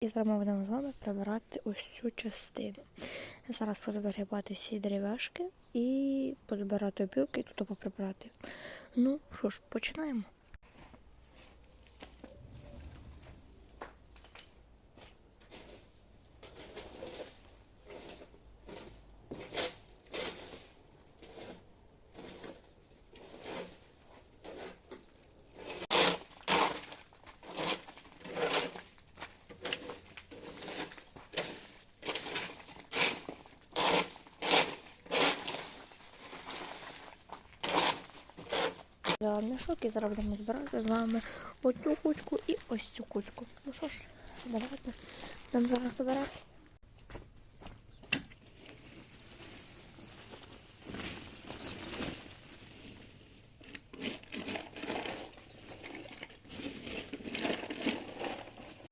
І зараз ми будемо з вами прибирати ось цю частину. Зараз позабирати всі деревяшки і позбирати опілки і тут поприбирати. Ну що ж, починаємо. Взяла мішок і зараз будемо збирати з вами оцю кучку і ось цю кучку. Ну що ж, давайте будемо зараз збирати.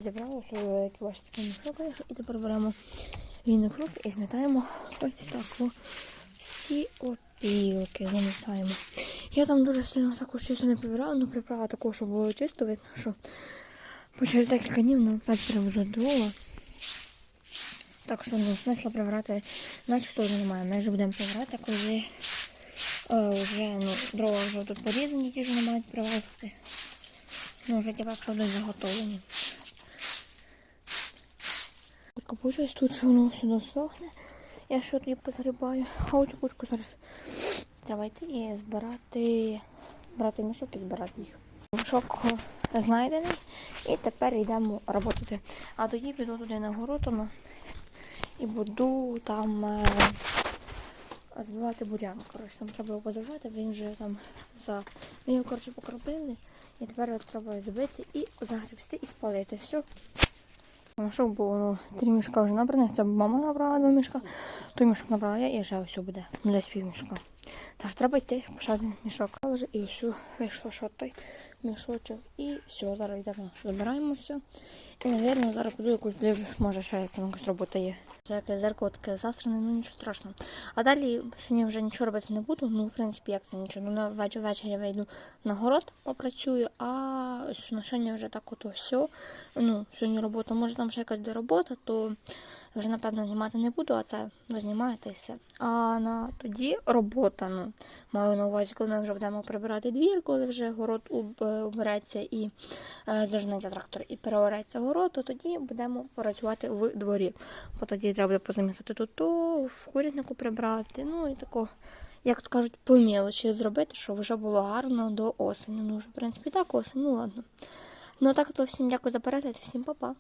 Зібрала великий ваш мішок і тепер беремо війну круг і змітаємо ось так всі опілки замітаємо. Я там дуже сильно також чисто не прибирала, але прибрала також, щоб було чисто, видно, що по через декілька днів ну, опять дрова. Так що ну, смисла прибирати наче вже немає. Ми вже будемо прибирати, коли е, вже ну, дрова вже тут порізані, ті вже не мають привезти. Ну, вже тепер, якщо десь заготовлені. Кучка тут, що воно сюди сохне. Я ще тоді позагрібаю. А оцю кучку зараз треба йти і збирати, брати мішок і збирати їх. Мішок знайдений і тепер йдемо працювати. А тоді піду туди на город і буду там е, збивати бурян. Коротше, там треба його позбивати, він вже там за. Ми його коротше покропили. І тепер його треба збити і загрібсти і спалити. Все. Мішок було ну, три мішка вже набраних. Це мама набрала два мішка, той мішок набрала я і вже ось буде. Ну, Десь пів мішка. Тож треба йти, пошати мішок. І ось вийшло, що той мішочок. І все, зараз йдемо, забираємо все. І, мабуть, зараз піду якусь може ще якась робота є. Це якесь зеркало таке застране, ну нічого страшного. А далі сьогодні вже нічого робити не буду. Ну, в принципі, як це нічого. Ну, на вечір ввечері вийду на город, попрацюю, а ось на сьогодні вже так от все. Ну, сьогодні робота, може там ще якась до робота, то вже напевно знімати не буду, а це ви знімаєте і все. А на тоді робота, ну, маю на увазі, коли ми вже будемо прибирати двір, коли вже город е, і е, зажнеться трактор і переореться город, то тоді будемо працювати в дворі. Бо тоді треба буде позамітати тут, то в курятнику прибрати, ну і тако. Як то кажуть, по мілочі зробити, щоб вже було гарно до осені. Ну, вже, в принципі, так осень, ну ладно. Ну так то всім дякую за перегляд, всім па-па.